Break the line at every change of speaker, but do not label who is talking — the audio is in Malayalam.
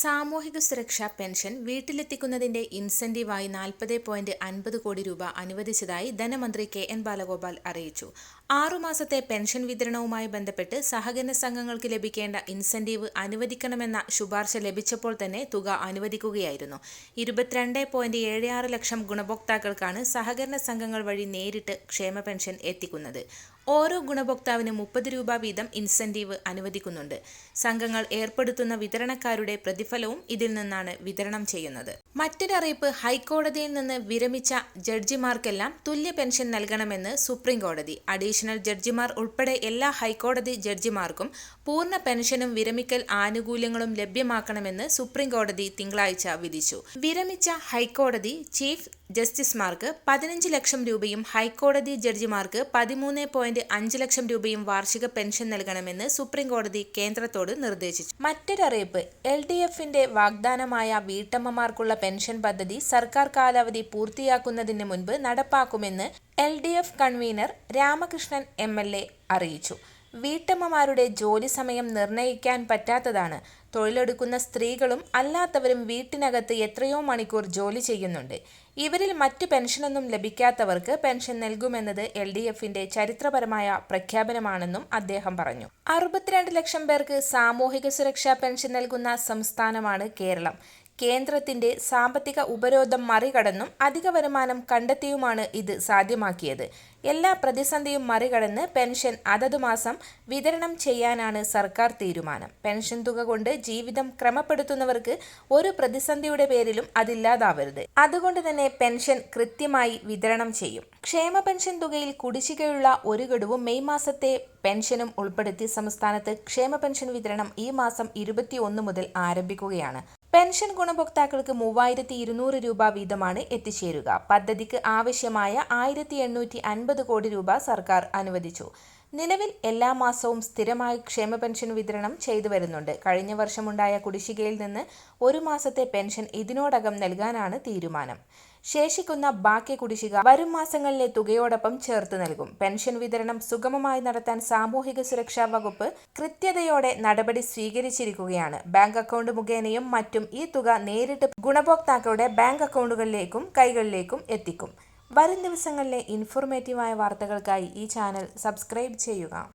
സാമൂഹിക സുരക്ഷാ പെൻഷൻ വീട്ടിലെത്തിക്കുന്നതിന്റെ ഇൻസെന്റീവായി നാൽപ്പത് പോയിന്റ് അൻപത് കോടി രൂപ അനുവദിച്ചതായി ധനമന്ത്രി കെ എൻ ബാലഗോപാൽ അറിയിച്ചു. ആറുമാസത്തെ പെൻഷൻ വിതരണവുമായി ബന്ധപ്പെട്ട് സഹകരണ സംഘങ്ങൾക്ക് ലഭിക്കേണ്ട ഇൻസെന്റീവ് അനുവദിക്കണമെന്ന ശുപാർശ ലഭിച്ചപ്പോൾ തന്നെ തുക അനുവദിക്കുകയായിരുന്നു. ഇരുപത്തിരണ്ട് പോയിന്റ് ഏഴ് ആറ് ലക്ഷം ഗുണഭോക്താക്കൾക്കാണ് സഹകരണ സംഘങ്ങൾ വഴി നേരിട്ട് ക്ഷേമ പെൻഷൻ എത്തിക്കുന്നത്. ഓരോ ഗുണഭോക്താവിന് മുപ്പത് രൂപ വീതം ഇൻസെന്റീവ് അനുവദിക്കുന്നുണ്ട്. സംഘങ്ങൾ ഏർപ്പെടുത്തുന്ന വിതരണക്കാരുടെ പ്രതിഫലവും ഇതിൽ നിന്നാണ് വിതരണം ചെയ്യുന്നത്. മറ്റൊരറിയിപ്പ് ഹൈക്കോടതിയിൽ നിന്ന് വിരമിച്ച ജഡ്ജിമാർക്കെല്ലാം തുല്യ പെൻഷൻ നൽകണമെന്ന് സുപ്രീം കോടതി അഡീഷണൽ ജഡ്ജിമാർ ഉൾപ്പെടെ എല്ലാ ഹൈക്കോടതി ജഡ്ജിമാർക്കും പൂർണ പെൻഷനും വിരമിക്കൽ ആനുകൂല്യങ്ങളും ലഭ്യമാക്കണമെന്ന് സുപ്രീം കോടതി തിങ്കളാഴ്ച വിധിച്ചു. വിരമിച്ച ഹൈക്കോടതി ചീഫ് ജസ്റ്റിസുമാർക്ക് പതിനഞ്ച് ലക്ഷം രൂപയും ഹൈക്കോടതി ജഡ്ജിമാർക്ക് പതിമൂന്ന് പോയിന്റ് അഞ്ച് ലക്ഷം രൂപയും വാർഷിക പെൻഷൻ നൽകണമെന്ന് സുപ്രീംകോടതി കേന്ദ്രത്തോട് നിർദ്ദേശിച്ചു. മറ്റൊരറിയിപ്പ് എൽ ഡി എഫിന്റെ വാഗ്ദാനമായ വീട്ടമ്മമാർക്കുള്ള പെൻഷൻ പദ്ധതി സർക്കാർ കാലാവധി പൂർത്തിയാക്കുന്നതിന് മുൻപ് നടപ്പാക്കുമെന്ന് L D F convener Ramakrishnan M L A അറിയിച്ചു. വീട്ടമ്മമാരുടെ ജോലി സമയം നിർണയിക്കാൻ പറ്റാത്തതാണ്. തൊഴിലെടുക്കുന്ന സ്ത്രീകളും അല്ലാത്തവരും വീട്ടിനകത്ത് എത്രയോ മണിക്കൂർ ജോലി ചെയ്യുന്നുണ്ട്. ഇവരിൽ മറ്റു പെൻഷനൊന്നും ലഭിക്കാത്തവർക്ക് പെൻഷൻ നൽകുമെന്നത് എൽ ഡി എഫിന്റെ ചരിത്രപരമായ പ്രഖ്യാപനമാണെന്നും അദ്ദേഹം പറഞ്ഞു. അറുപത്തിരണ്ട് ലക്ഷം പേർക്ക് സാമൂഹിക സുരക്ഷാ പെൻഷൻ നൽകുന്ന സംസ്ഥാനമാണ് കേരളം. കേന്ദ്രത്തിന്റെ സാമ്പത്തിക ഉപരോധം മറികടന്നും അധിക വരുമാനം കണ്ടെത്തിയുമാണ് ഇത് സാധ്യമാക്കിയത്. എല്ലാ പ്രതിസന്ധിയും മറികടന്ന് പെൻഷൻ അതത് മാസം വിതരണം ചെയ്യാനാണ് സർക്കാർ തീരുമാനം. പെൻഷൻ തുക കൊണ്ട് ജീവിതം ക്രമപ്പെടുത്തുന്നവർക്ക് ഒരു പ്രതിസന്ധിയുടെ പേരിലും അതില്ലാതാവരുത്. അതുകൊണ്ട് തന്നെ പെൻഷൻ കൃത്യമായി വിതരണം ചെയ്യും. ക്ഷേമ പെൻഷൻ തുകയിൽ കുടിശ്ശികയുള്ള ഒരു ഗഡുവും മെയ് മാസത്തെ പെൻഷനും ഉൾപ്പെടുത്തി സംസ്ഥാനത്ത് ക്ഷേമ പെൻഷൻ വിതരണം ഈ മാസം ഇരുപത്തിയൊന്ന് മുതൽ ആരംഭിക്കുകയാണ്. പെൻഷൻ ഗുണഭോക്താക്കൾക്ക് മൂവായിരത്തി ഇരുന്നൂറ് രൂപ വീതമാണ് എത്തിച്ചേരുക. പദ്ധതിക്ക് ആവശ്യമായ ആയിരത്തി എണ്ണൂറ്റി അൻപത് കോടി രൂപ സർക്കാർ അനുവദിച്ചു. നിലവിൽ എല്ലാ മാസവും സ്ഥിരമായി ക്ഷേമ പെൻഷൻ വിതരണം ചെയ്തു വരുന്നുണ്ട്. കഴിഞ്ഞ വർഷമുണ്ടായ കുടിശ്ശികയിൽ നിന്ന് ഒരു മാസത്തെ പെൻഷൻ ഇതിനോടകം നൽകാനാണ് തീരുമാനം. ശേഷിക്കുന്ന ബാക്കി കുടിശ്ശിക വരും മാസങ്ങളിലെ തുകയോടൊപ്പം ചേർത്ത് നൽകും. പെൻഷൻ വിതരണം സുഗമമായി നടത്താൻ സാമൂഹിക സുരക്ഷാ വകുപ്പ് കൃത്യതയോടെ നടപടി സ്വീകരിച്ചിരിക്കുകയാണ്. ബാങ്ക് അക്കൗണ്ട് മുഖേനയും മറ്റും ഈ തുക നേരിട്ട് ഗുണഭോക്താക്കളുടെ ബാങ്ക് അക്കൗണ്ടുകളിലേക്കും കൈകളിലേക്കും എത്തിക്കും. വരും ദിവസങ്ങളിലെ ഇൻഫോർമേറ്റീവായ വാർത്തകൾക്കായി ഈ ചാനൽ സബ്സ്ക്രൈബ് ചെയ്യുക.